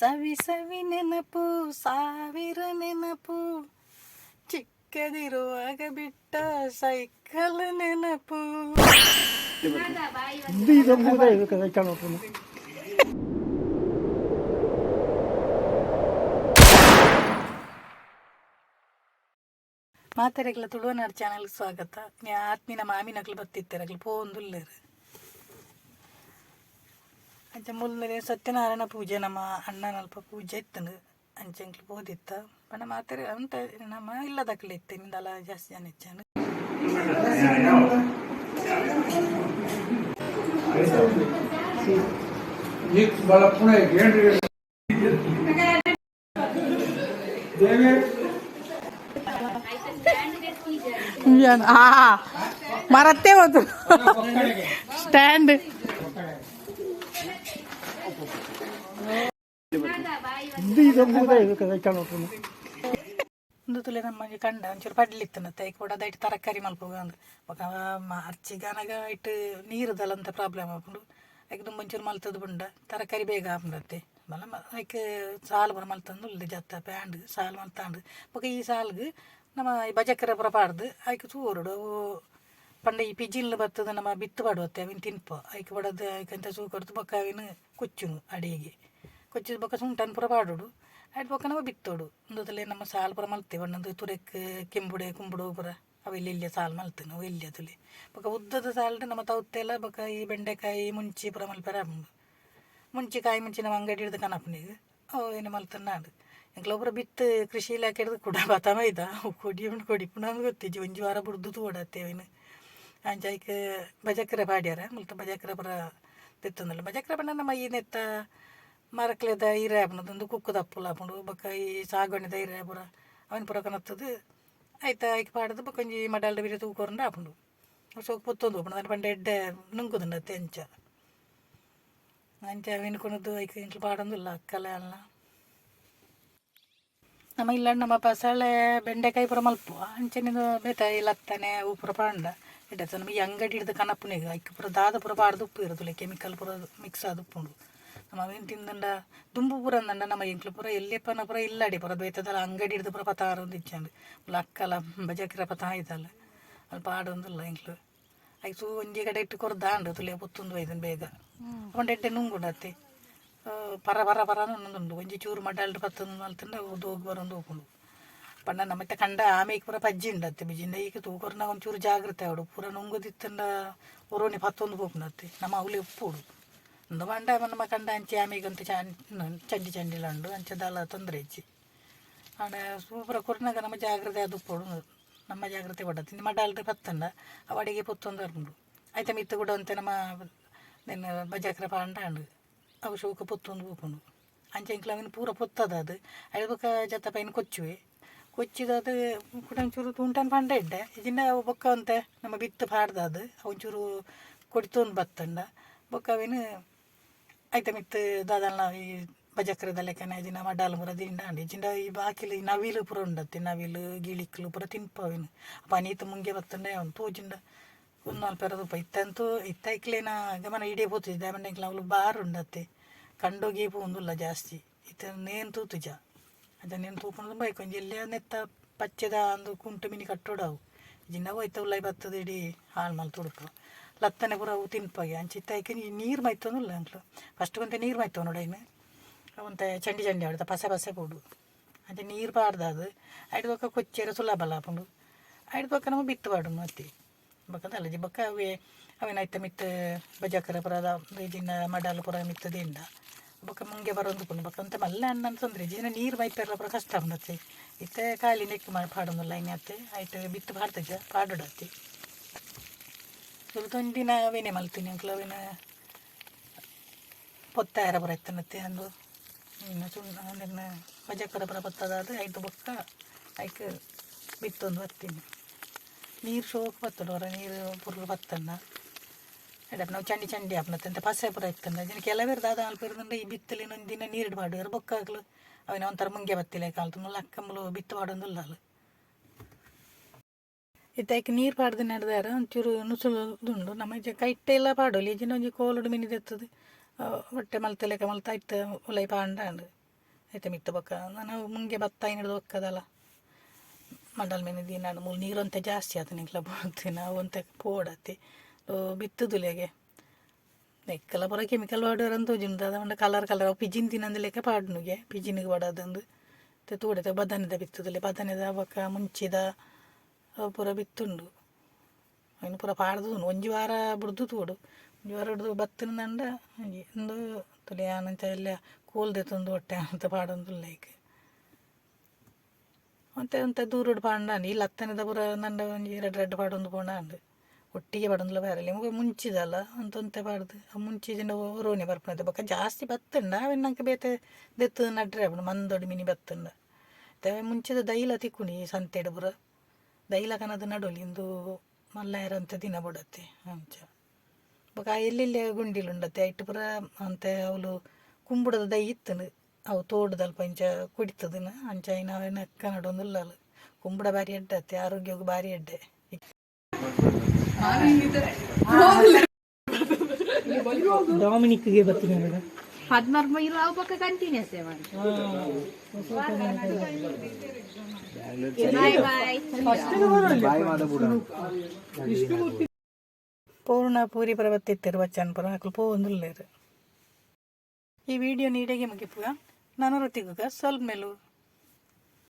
ಸವಿ ಸವಿ ನೆನಪು, ಸಾವಿರ ನೆನಪು. ಚಿಕ್ಕದಿರುವಾಗ ಬಿಟ್ಟ ಸೈಕಲ್ ನೆನಪು. ಮಾತಾಡಕ್ಲ ತುಳುವನಾಡು ಚಾನಲ್ಗೆ ಸ್ವಾಗತ. ಆತ್ಮಿನ ಮಾಮಿನಕ್ಲು ಬತ್ತಿತ್ತರಕ್ಲು ಪೋಂದುಲ್ಲೇರು. ಅಂಚೆ ಮೊದಲನೇ ಸತ್ಯನಾರಾಯಣ ಪೂಜೆ ನಮ್ಮ ಅಣ್ಣನ ಅಲ್ಪ ಪೂಜೆ ಇತ್ತು ಅಂಚೆ ಅಂಕ್ಲು ಓದಿತ್ತ ಪಣ ಮಾತಾರೆ ಅಂತ ನಮ್ಮ ಇಲ್ಲದಕ್ಕೆ ಇತ್ತೆ. ನಿಂದಲ್ಲ ಜಾಸ್ತಿ ಜನ ಹೆಚ್ಚಾನು ಮರತ್ತೇ ಹೋತು ಸ್ಟ್ಯಾಂಡ್ ತುಲೆ ನಮ್ಮ ಕಂಡ, ಒಂಚೂರು ಪಡ್ಲಿತ್ತನತ್ತೆ ಈಗ ಕೂಡ ದೈಟ್ ತರಕಾರಿ ಮಲ್ಪೋಗ ಅಂದ್ರೆ ಬೊಕ ಮಾರ್ಚಿ ಗನಗ ಇಟ್ಟು ನೀರುದಲ್ಲ ಅಂತ ಪ್ರಾಬ್ಲಮ್ ಆಪುಂಡು ಐಕ್ ತುಂಬ ಒಂಚೂರು ಮಲ್ತದ ಬಂಡ ತರಕಾರಿ ಬೇಗ ಆಗ್ಬಿಡತ್ತೆ. ಮಲ್ಲ ಐಕ್ ಸಾಲು ಬರ ಮಲ್ತಂದು ಉಲ್ದು ಜತ್ತ, ಪ್ಯಾಂಡ್, ಸಾಲು ಮಲ್ತಾಂಡು. ಬೊಕ ಈ ಸಾಲ್ಗೆ ನಮ್ಮ ಈ ಬಜಕರ ಪುರ ಪಾಡ್ದು ಐಕ್ ಚೂರುಡು ಈ ಪಿಜಿಲ್ ಬರ್ತದ ನಮ್ಮ ಬಿತ್ತು ಪಾಡುವತ್ತೆ, ಅವಿನ ತಿನ್ಪ. ಐಕ್ ಬಡದು ಐಕಂತ ಚೂ ಕೊಡ್ತು ಬೊಕ್ಕ ಅವಿನ ಕೊಚ್ಚುನು ಅಡಿಗೆ. ಕೊಚ್ಚಿದ ಬೊಕ್ಕ ಸುಂಟನ್ ಪುರ ಪಾಡೋಡು ಆಯ್ತು ಬೊಕ್ಕ ನಾವು ಬಿತ್ತೋಡು ಒಂದೊತ್ತಲೆ ನಮ್ಮ ಸಾಲು ಪುರ ಮಲ್ತೇವೆ ಒಂದೊಂದು ತುರೆಕ್ ಕೆಂಬುಡೆ ಕುಂಬುಡು ಪುರ ಅವೆಲ್ಲ ಇಲ್ಲೇ ಸಾಲು ಮಲ್ತೆ ನಾವು ಇಲ್ಲಿ ಅದಲ್ಲಿ ಬೊಕ್ಕ ಉದ್ದದ ಸಾಲ್ಡ್ ನಮ್ಮ ತೌತ್ತೆಲ್ಲ ಬೊಕ್ಕ ಈ ಬೆಂಡೆಕಾಯಿ ಮುಂಚಿ ಪುರ ಮಲ್ಪೆರ ಮುಂಚಿ ಕಾಯಿ ಮುಂಚೆ ನಮ್ಮ ಅಂಗಡಿ ಹಿಡ್ದು ಕನಪನಿಗೆ ಅವು ಏನು ಮಲ್ತನ ನಾಡು ಎಂಕ್ಲೊಬ್ರು ಬಿತ್ತು ಕೃಷಿ ಇಲಾಖೆ ಹಿಡ್ದು ಕೂಡ ಬತಮ ಇದ್ದ ಕೊಡಿ ಉಂಡು ಕೊಡಿ ಪುನಃ ಗೊತ್ತಿಜ್ಜಿ ಒಂಜಿ ವಾರ ಬುಡ್ದು ತೋಡತ್ತೇವೇನು ಅಂಜಾಯ್ಕ ಬಜಕ್ರ ಪಾಡ್ಯಾರ ಮುಲ್ತ ಬಜಕ್ರ ಪುರ ತಿತ್ತಂದಲ್ಲ ಬಜಕ್ರ ಪಂಡ ನಮ್ಮ ಈ ನೆತ್ತ ಮರಕ್ಲೆದ ಹೀರೆ ಆಪುನದೊಂದು ಕುಕ್ಕು ದಪ್ಪುಲ ಆಪುಂಡು ಬೊಕ್ಕ ಈ ಸಾಗುವಣಿದ ಹೀರೆ ಪುರ ಅವನ ಪುರ ಕನತ್ತದು. ಆಯ್ತಾ ಐಕ್ ಪಾಡದು ಬೊಕ್ಕ ಒಂಜಿ ಮಡಲ್ಡ ಬಿರಿ ತೂಕೋರಂಡ ಆಪುಂಡು ಸೋಕ್ ಪೊತ್ತೊಂದು ಹೋಪುಂಡು ಅದ್ರ ಪಂಡ ಎಡ್ಡೆ ನುಂಗುದುಂಡತ್ತೆ ಅಂಚ ಅಂಚ ಅವಿನ ಐಕ್ ಇಂಟ್ಲು ಪಾಡೊಂದುಲ್ಲ, ಅಕ್ಕಲ ಅಲ್ಲ ನಮ್ಮ ಇಲ್ಲ ನಮ್ಮ ಪಸಳೆ ಬೆಂಡೆಕಾಯಿ ಪುರ ಮಲ್ಪುವ. ಅಂಚನಿದು ಬೇತ ಇಲ್ಲತ್ತಾನೆ ಅವು ಪುರ ಪಾಂಡ. ಇಡತ್ತ ನಮಗೆ ಅಂಗಡಿ ಹಿಡ್ದು ಕನಪ್ಪನಿಗೆ, ಐಕ್ ಪುರ ದಾದ ಪುರ ಪಾಡ್ದು ಉಪ್ಪು ಇರೋದಿಲ್ಲ, ಕೆಮಿಕಲ್ ಪುರ ಮಿಕ್ಸ್ ಆದ ಉಪ್ಪುಂಡು. ನಮ್ಮ ಅವೇನು ತಿಂದಂಡ? ದುಂಬು ಪೂರ ಅಂದಂಡ ನಮ್ಮ ಎಂಕ್ಲು ಪೂರ ಎಲ್ಲೆಪ್ಪನ ಪೂರ ಇಲ್ಲಾಡಿ ಪೂರ ಬೇತದಲ್ಲ ಅಂಗಡಿ ಹಿಡ್ದು ಪೂರ ಪತಾರ ಒಂದು ಇಚ್ಚಂಡು. ಮುಲ್ಲ ಅಕ್ಕಲ ಬಜಕ್ರ ಪತ ಆಯ್ತಲ್ಲ ಅಲ್ಲಿ ಪಾಡೊಂದಿಲ್ಲ ಎಂಕ್ಲು ಆಯ್ತು ಸೂ ಒಂಜಿ ಕಡೆ ಇಟ್ಟು ಕೊರ್ದಾಂಡು ತುಲೆ ಪುತ್ತೊಂದು ಒಯ್ದನ್ ಬೇಗ. ಒಂಡೆಡ್ಡೆ ನುಂಗುಂಡತ್ತೆ. ಪರ ಪರ ಪರ ಅನ್ನೊಂದುಂಡು ಒಂಜಿ ಚೂರು ಮಡಲ್ ಪತ್ತೊಂದು ಅಲ್ತಂಡ ಓದು ಹೋಗಿ ಬರೋದು ಹೋಗ್ಕೊಂಡು ಪಂಡ ನಮ್ಮತ್ತೆ ಕಂಡ ಆಮೇಲೆ ಪೂರ ಪಜ್ಜಿ ಉಂಡತ್ತೆ. ಬಿಜಿಂದ ಈಗ ತೂಕೊರ್ನ ಒಂಚೂರು ಜಾಗ್ರತೆ ಅವಡು ಪೂರ ನುಂಗುದಿತ್ತಂಡ ಒರೋನಿ ಪತ್ತೊಂದು ಹೋಗ್ನತ್ತೆ. ನಮ್ಮ ಅವಲಿ ಉಪ್ಪುಡು ಒಂದು ಮಂಡ ನಮ್ಮ ಕಂಡ ಅಂಚೆ ಆಮೇಗಂತ ಚಂಡಿ ಚಂಡಿಲ ಉಂಡು, ಅಂಚೆ ದಾಲ ತೊಂದರೆ ಇಚ್ಚಿ ಆಂಡ ಸೂಪರ ಕೊರ್ನಾಗ ನಮ್ಮ ಜಾಗ್ರತೆ ಅದು ಉಪ್ಪುಡು ನಮ್ಮ ಜಾಗ್ರತೆ ಕೊಡತ್ತೆ ನಿಮ್ಮ ಮಡ್ಡಲ್ಡ್ ಪತ್ತಂಡ ಅವಡಿಗೆ ಪೊತ್ತೊಂದು ಬರ್ಬುಂಡು ಆಯ್ತಾ ಮಿತ್ತು ಕೂಡ ಅಂತ ನಮ್ಮ ನಿನ್ನ ಬಜಾಕ್ರ ಪಾಂಡ ಅಂಡು ಅವು ಶೋಕ ಪೊತ್ತೊಂದು ಹೋಗುಂಡು ಅಂಚೆ ಇಂಕ್ಲ ಅವಿನ ಪೂರ ಪೊತ್ತದ ಅದು. ಅಳ್ಬಕ ಜತ್ತ ಪೈನ ಕೊಚ್ಚುವೆ. ಕೊಚ್ಚಿದ ಅದು ಕೂಡ ಒಂಚೂರು ತುಂಟನ್ ಪಂಡ ಇಡ್ಡೆ ಇದನ್ನ ಬೊಕ್ಕ ಅಂತೆ ನಮ್ಮ ಬಿತ್ತು ಪಾಡ್ದ ಅದು. ಒಂಚೂರು ಕೊಡ್ತೊಂದು ಬತ್ತಂಡ ಬೊಕ್ಕ ಅವೇನು ಆಯ್ತಾ ಮಿತ್ ದಾದಲ್ಲ ಈ ಬಜಕ್ರದಲ್ಲೇ ಕೆನ ಇದಿನ ಮಡ್ಡಾಲು ಪುರ ದಿಂಡ ಅಂಡಿ ಜಿಂಡ ಈ ನವಿಲು ಪುರ ಉಂಡತ್ತೆ, ನವಿಲು, ಗಿಳಿಕ್ಲು ಪುರ ತಿನ್ಪವೇನು. ಅಪ್ಪ ನೀತು ಮುಂಗೆ ಬತ್ತಂಡೆ ಅವನು ತೋಜಿಂಡ ಒಂದು ನಾಲ್ಕು ಪೆರದು ಇತ್ತಂತೂ ಇತ್ತೈಕ್ಲೇನ ಗಮನ ಇಡೀ ಪೋತಿದ್ದೆ ಆಮೇಲೆ ಅವಳು ಬಾರ್ ಉಂಡತ್ತೆ. ಕಂಡೋಗಿ ಪೋಂದುಲ್ಲ ಜಾಸ್ತಿ. ಇತ್ತ ನೇನು ತೂತುಜ ಅದ ನೇನು ತೂಕೊಂಡು ಬೈಕ್ ಒಂಜಿ ಎಲ್ಲೇ ನೆತ್ತ ಪಚ್ಚದ ಅಂದು ಕುಂಟು ಮಿನಿ ಕಟ್ಟೋಡವು. ಜಿಂಡ ಜಿನ್ನ ಹೋಯ್ತ ಉಲ್ಲೈ ಬತ್ತದ ಇಡೀ ಹಾಳು ಮಲ್ ತುಡುಕು ಲತ್ತನೆ ಪುರ ಅವು ತಿನ್ಪಾಗೆ. ಅಂಚಿತ್ತೈಕೆ ನೀರು ಮೈತೊಂದಿಲ್ಲ ಅಂಕ್ಲು ಫಸ್ಟ್ ಕೊಂತೆ ನೀರು ಮೈತವ ನೋಡೈನು ಅವಂತೆ ಚಂಡಿ ಚಂಡಿ ಆಡ್ದ, ಪಸೆ ಪಸೆ ಕೊಡು. ಅಂತೆ ನೀರು ಬಾರ್ದ ಅದು. ಐದು ಬೊಕ್ಕ ಕೊಚ್ಚೇರ ಸುಲಭಲ್ಲ ಐದು ಬೊಕ್ಕ ನಮಗೆ ಬಿತ್ತು ಬಾಡು ಮತ್ತೆ. ಬಕ್ಕಂತ ಅಲ್ಲಜಿ ಬಕ್ಕ ಅವೇ ಅವೇನಾಯ್ತ ಮಿತ್ತ ಬಜಾಕರ ಪುರದ ಇದನ್ನ ಮಡಾಲ ಪುರ ಮಿತ್ತದಿಂದ ಬಕ್ಕ ಮುಂಗೆ ಬರೋದು ಕೊಂಡು ಬಕ್ಕ ಅಂತ ಮಲ್ಲ ಅನ್ನ ತೊಂದರೆ. ಜೀನ ನೀರು ಮೈಪೆರ್ಲ ಪುರ ಕಷ್ಟ ಉಂಡತ್ತೆ ಇತ್ತೆ ಖಾಲಿ ನೆಕ್ ಮಾಡಿ ಪಾಡೊಂದಿಲ್ಲ ಇನ್ನತ್ತೆ ಆಯ್ತು ಬಿತ್ತು ಪಾಡ್ತಜ ಪಾಡೋಡತ್ತೆ. ಸ್ವಲ್ಪ ದಿನ ಅವೇನೇ ಮಲ್ತೀನಿ ಅಂಕ್ಲವಿನ ಅವೇನ ಪೊತ್ತಾಯರ ಪುರ ಇತ್ತನತ್ತೆ ಅಂದು. ಇನ್ನು ನಿನ್ನ ಬಜಕರ ಬರ ಐದು ಬೊಕ್ಕ ಐಕ್ ಬಿತ್ತೊಂದು ಬರ್ತೀನಿ. ನೀರು ಶೋಕ್ ಬತ್ತಡು ಹೊರ, ನೀರು ಪುರ್ಲು ಬತ್ತಣ್ಣ ಎಡಪ್ಪ ನಾವು ಚಂಡಿ ಚಂಡಿ ಆಪ್ನತ್ತೆ ಅಂತ ಪಸೆ ಪುರ ಇತ್ತಂಡ ಜನ ಕೆಲವೇರ್ದು ಅದು ಅಲ್ಪ ಈ ಬಿತ್ತಲಿನ ಒಂದು ದಿನ ನೀರು ಮಾಡುವರು ಬೊಕ್ಕಾಗ್ಲು, ಅವನ ಒಂಥರ ಮುಂಗೆ ಬತ್ತಿಲ್ಲ ಕಾಲ್ತು ಮುಲ್ಲ ಅಕ್ಕಂಬಲು ಬಿತ್ತು ಅಲ್ಲ ಇತ್ತಾಯ್ಕೆ ನೀರು ಪಾಡ್ದು ನಡೆದಾರ, ಒಂಚೂರು ನುಸುಳುದುಂಡು ನಮ್ಮ ಇಜ್ಜ ಕೈಟ್ಟೆ ಎಲ್ಲ ಪಾಡೋಲಿ ಇಜ್ಜಿನ ಒಂಜಿ ಕೋಲುಡು ಮಿನಿದೆತ್ತದು ಹೊಟ್ಟೆ ಮಲ್ತಲೆಕ ಮಲ್ತ ಇತ್ತ ಉಲೈ ಪಾಂಡ ಐತೆ ಮಿತ್ತ ಬೊಕ್ಕ. ನಾನು ಮುಂಗೆ ಭತ್ತ ಹಿಡಿದು ಒಕ್ಕದಲ್ಲ. ಮಂಡಲ್ ಮೇಲೆ ದಿನ ಮೂಲ ನೀರು ಅಂತ ಜಾಸ್ತಿ ಆತ ನಿಂಕ್ಲ ಬರುತ್ತೆ ನಾವು ಅಂತ ಪೋಡತ್ತಿ ಬಿತ್ತುದುಲೆಗೆ ನೆಕ್ಕಲ ಪೂರ ಕೆಮಿಕಲ್ ವಾಡರ್ ಅಂತ ಉಜಿಂದ ಅದ ಕಲರ್ ಕಲರ್ ಪಿಜಿನ್ ತಿನ್ನಂದು ಲೆಕ್ಕ ಪಾಡ್ನುಗೆ ಪಿಜಿನಿಗೆ ಮತ್ತೆ ತೂಡತೆ ಬದನೆದ ಬಿತ್ತದಲ್ಲಿ ಬದನೆದ ಬೊಕ್ಕ ಮುಂಚಿದ ಅವು ಪೂರ ಬಿತ್ತುಂಡು. ಅವನು ಪೂರ ಪಾಡ್ದು ಒಂಜಿ ವಾರ ಬಿಡ್ದು ತೂಡು ಒಂಜಿ ವಾರ ಹಿಡ್ದು ಬತ್ತಿನ ನಂಡ ಒಂಜಿ ಒಂದು ತುಲಿ ಆನಂತ ಎಲ್ಲ ಕೂಲ್ದೆ ತಂದು ಹೊಟ್ಟೆ ಅಂತ ಪಾಡೊಂದು ಲೈಕ್ ಮತ್ತೆ ಅಂತ ದೂರಡು ಪಾಂಡ ಇಲ್ಲಿ ಹತ್ತನೇದ ಪೂರ ನಂಡ ಒಂಜಿ ಎರಡು ಎರಡು ಪಾಡೊಂದು ಪೋಂಡ ಅಂಡು ಒಟ್ಟಿಗೆ ಪಡೊಂದುಲ್ಲ ಬೇರೆ ನಿಮಗೆ ಮುಂಚಿದಲ್ಲ ಅಂತ ಒಂತೆ ಪಾಡ್ದು. ಆ ಮುಂಚಿದ ರೋಣಿ ಬರ್ಪಣದ ಬೊಕ್ಕ ಜಾಸ್ತಿ ಬತ್ತಂಡ. ಅವೆನ್ನಂಕ ಬೇತೆ ದೆತ್ತದ ನಡ್ರೆ. ಅವನು ಮಂದೊಡು ಮಿನಿ ಬತ್ತಂಡ. ಮುಂಚಿದ ದೈಲ ತಿಕ್ಕುನಿ ಸಂತೆಡು ಪುರ. ದೈಲ ಕನದ ನಡೋಲಿ ಇಂದು ಮಲ್ಲಾಯರಂತ ದಿನ ಬಡತ್ತೆ ಅಂಚ. ಬೊಕ ಎಲ್ಲೆಲ್ಲಿ ಗುಂಡಿಲುಂಡತ್ತೆ ಐಟ್ ಪುರ ಅಂತೆ ಅವಳು ಕುಂಬುಡದ ದೈ ಇತ್ತನು ಅವು ತೋಡದಲ್ಪ ಇಂಚ ಕುಡಿತದನ ಅಂಚ ನಾವೇನ ಕನ್ನಡೊಂದುಲ್ಲಲು ಕುಂಬುಡ ಬಾರಿ ಎಡ್ಡತ್ತೆ ಆರೋಗ್ಯಕ್ಕೆ ಬಾರಿ ಎಡ್ಡೆ. ಡಾಮಿನಿಕ್ಗೆ ಬರ್ತೀನಿ ಮೇಡಮ್. ಹದಿನಾರು ಮೈಲು ಪಕ್ಕ ಕಂಟಿನ್ಯೂಸ್ ಪೂರ್ಣ ಪೂರಿ ಪರ್ವತ್ತಿತ್ತಿರುವ ಚನ್ಪುರ ಹಾಕಲು ಒಂದುಲ್ಲೇರು ಈ ವಿಡಿಯೋ ನೀಡೆಗೆ ಮುಗಿಪುಗ ನಾನು ರೊತ್ತಿಗುಗ ಸ್ವಲ್ಪ ಮೇಲೂ.